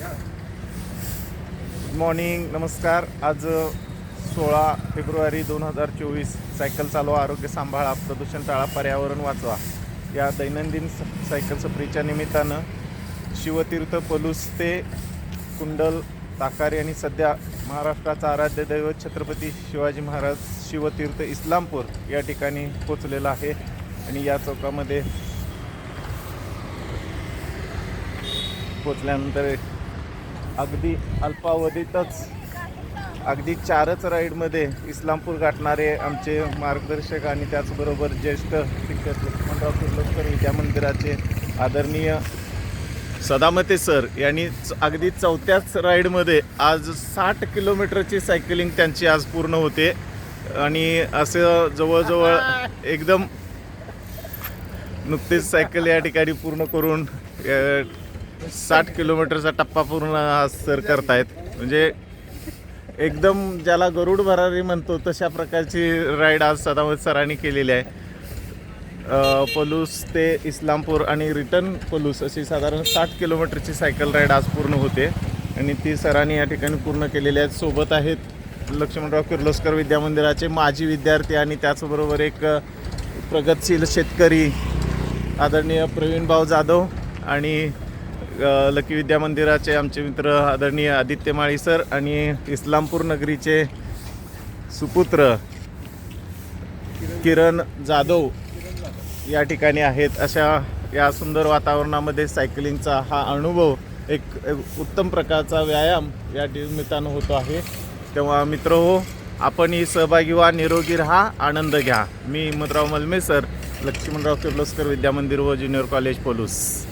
Good morning नमस्कार. आज सोळा फेब्रुवारी दोन हजार चोवीस सायकल चालवा आरोग्य सांभाळा प्रदूषण टाळा पर्यावरण वाचवा. या दैनंदिन स- सायकल सफरीच्या निमित्तानं शिवतीर्थ पलूस ते कुंडल ताकारी आणि सध्या महाराष्ट्राचा आराध्य दैवत छत्रपती शिवाजी महाराज शिवतीर्थ इस्लामपूर या ठिकाणी पोचलेला आहे. आणि या चौकामध्ये पोचल्यानंतर अगदी अल्पावधीतच अगदी चारच राईडमध्ये इस्लामपूर गाठणारे आमचे मार्गदर्शक आणि त्याचबरोबर ज्येष्ठ शिक्षक लक्ष्मणराव किर्लोस्कर विद्या मंदिराचे आदरणीय सदामते सर यांनी अगदी चौथ्याच राईडमध्ये आज साठ किलोमीटरची सायकलिंग त्यांची आज पूर्ण होते. आणि असं जवळजवळ एकदम नुकतीच सायकल या ठिकाणी पूर्ण करून साठ किलोमीटरचा टप्पा पूर्ण आज सर करतायत. म्हणजे एकदम ज्याला गरुड भरारी म्हणतो तशा प्रकारची राईड आज सदामत सरांनी केलेली आहे. पलूस ते इस्लामपूर आणि रिटर्न पलूस अशी साधारण साठ किलोमीटरची सायकल राईड आज पूर्ण होते. आणि ती सरांनी या ठिकाणी पूर्ण केलेली आहेत. सोबत आहेत लक्ष्मणराव किर्लोस्कर विद्या मंदिराचे माजी विद्यार्थी आणि त्याचबरोबर एक प्रगतशील शेतकरी आदरणीय प्रवीणभाऊ जाधव आणि लकी विद्या मंदिराचे आमचे मित्र आदरणीय आदित्य माळी सर आणि इस्लामपूर नगरीचे सुपुत्र किरण जाधव या ठिकाणी आहेत. अशा या सुंदर वातावरणामध्ये सायकलिंगचा हा अनुभव एक एक उत्तम प्रकारचा व्यायाम या निमित्तानं होतो आहे. तेव्हा मित्र हो आपणही सहभागी व्हा निरोगी राहा आनंद घ्या. मी हिम्मतराव मलमे सर लक्ष्मणराव किर्लोस्कर विद्यामंदिर व ज्युनियर कॉलेज पोलूस.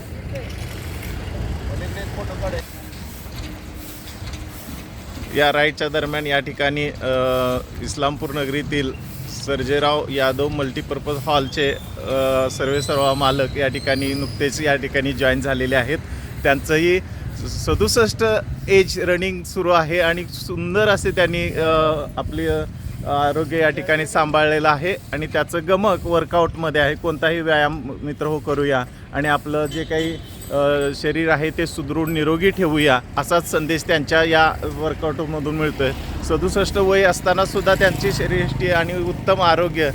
या राईडच्या दरम्यान या ठिकाणी इस्लामपूर नगरीतील सर्जेराव यादव मल्टीपर्पज हॉलचे सर्वे सर्व मालक या ठिकाणी नुकतेच या ठिकाणी जॉईन झालेले आहेत. त्यांचंही सदुसष्ट एज रनिंग सुरू आहे आणि सुंदर असे त्यांनी आपली आरोग्य या ठिकाणी सांभाळलेलं आहे आणि त्याचं गमक वर्कआउटमध्ये आहे. कोणताही व्यायाम मित्र हो करूया. आणि आपलं जे काही शरीर आहे ते सुदृढ निरोगी ठेवूया असाच संदेश त्यांच्या या वर्कआउटमधून मिळतो आहे सदुसष्ट वय असतानासुद्धा त्यांची शरीरष्टी आणि उत्तम आरोग्य.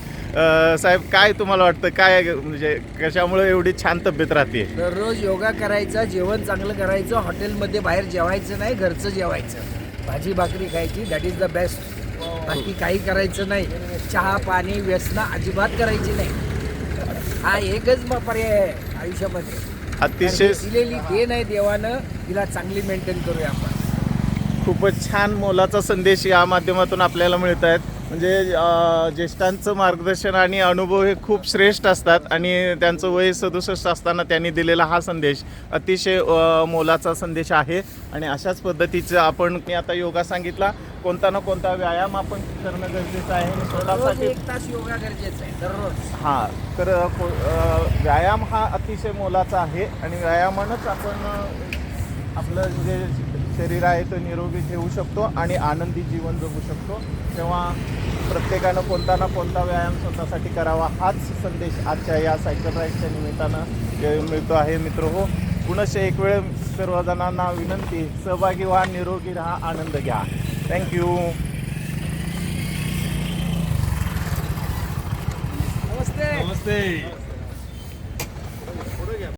साहेब काय तुम्हाला वाटतं? काय म्हणजे कशामुळे एवढी छान तब्येत राहते दररोज योगा करायचा जेवण चांगलं करायचं हॉटेलमध्ये बाहेर जेवायचं नाही घरचं जेवायचं. भाजी भाकरी खायची दॅट इज द बेस्ट बाकी काही करायचं नाही. चहा पाणी व्यसनं अजिबात करायची नाही. हा एकच पर्याय आहे आयुष्यामध्ये. अतिशय दिलेली देण आहे देवानं तिला चांगली मेंटेन करूया आपण. खूपच छान मोलाचा संदेश या माध्यमातून आपल्याला मिळत आहेत. म्हणजे ज्येष्ठांचं मार्गदर्शन आणि अनुभव हे खूप श्रेष्ठ असतात आणि त्यांचं वय सदुसष्ट असताना त्यांनी दिलेला हा संदेश अतिशय मोलाचा संदेश आहे. आणि अशाच पद्धतीचं आपण मी आता योगा सांगितला कोणता ना कोणता व्यायाम आपण करणं गरजेचं आहे. स्वतःसाठी एक तास योगा गरजेचा आहे दररोज. हां तर व्यायाम हा अतिशय मोलाचा आहे. आणि व्यायामानंच आपण आपलं जे शरीर आहे ते निरोगी ठेवू शकतो आणि आनंदी जीवन जगू शकतो. तेव्हा प्रत्येकानं कोणता ना कोणता व्यायाम स्वतःसाठी करावा हाच संदेश आजच्या या सायकल राईडच्या निमित्तानं मिळतो आहे मित्र हो. पुनश्च एक वेळ सर्वजणांना विनंती सहभागी व्हा निरोगी राहा आनंद घ्या. थँक्यू नमस्ते. नमस्ते.